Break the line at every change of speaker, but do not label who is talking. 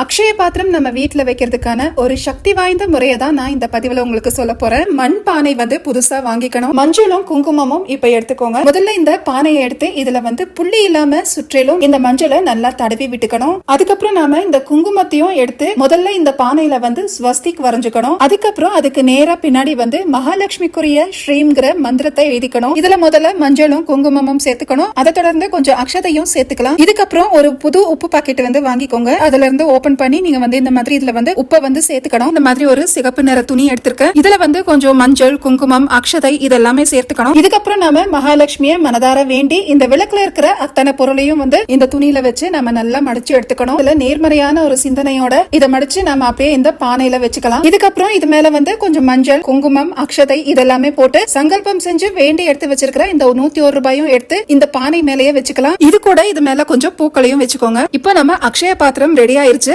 அக்ஷய பாத்திரம் நம்ம வீட்டில் வைக்கிறதுக்கான ஒரு சக்தி வாய்ந்த முறையை தான் நான் இந்த பதிவில் உங்களுக்கு சொல்ல போறேன். மண் பானை வந்து புதுசாக வாங்கிக்கணும். மஞ்சளும் குங்குமமும் இப்போ எடுத்துக்கோங்க. முதல்ல இந்த பானையை எடுத்து இதுல வந்து புள்ளி இல்லாம சுற்றிலும் இந்த மஞ்சளை நல்லா தடவி விட்டுக்கணும். அதுக்கப்புறம் நாம இந்த குங்குமத்தையும் எடுத்து முதல்ல இந்த பானையில வந்து ஸ்வஸ்திக் வரைஞ்சுக்கணும். அதுக்கப்புறம் அதுக்கு நேரா பின்னாடி வந்து மகாலட்சுமிக்குரிய ஸ்ரீம்ங்கிற மந்திரத்தை எழுதிக்கணும். இதுல முதல்ல மஞ்சளும் குங்குமமும் சேர்த்துக்கணும். அதை தொடர்ந்து கொஞ்சம் அக்ஷதையும் சேர்த்துக்கலாம். இதுக்கப்புறம் ஒரு புது உப்பு பாக்கெட் வந்து வாங்கிக்கோங்க. அதுல இருந்து ஓபன் பண்ணி நீங்க வந்து இந்த மாதிரி இதுல வந்து உப்பை வந்து சேர்த்துக்கணும். இந்த மாதிரி ஒரு சிகப்பு நிற துணி எடுத்திருக்கேன் இதுல வந்து கொஞ்சம் மஞ்சள் குங்குமம் அக்ஷதை இதெல்லாமே சேர்த்துக்கணும். இதுக்கப்புறம் நாம மகாலட்சுமிய மனதார வேண்டி இந்த விளக்குல இருக்கிற அத்தனை பொருளையும் வந்து இந்த துணியில வச்சு நம்ம நல்லா மடிச்சு எடுத்துக்கணும். இதுல நேர்மறையான ஒரு சிந்தனையோட இதை மடிச்சு நம்ம அப்படியே இந்த பானையில வச்சுக்கலாம். இதுக்கப்புறம் இது மேல வந்து கொஞ்சம் மஞ்சள் குங்குமம் அக்ஷதை இதெல்லாமே போட்டு சங்கல்பம் செஞ்சு வேண்டி எடுத்து வச்சிருக்கிற இந்த நூத்தி ஒரு ரூபாயும் எடுத்து இந்த பானை மேலேயே வச்சுக்கலாம். இது கூட இது மேல கொஞ்சம் பூக்களையும் வச்சுக்கோங்க. இப்போ நம்ம அக்ஷய பாத்திரம் ரெடி ஆயிருச்சு.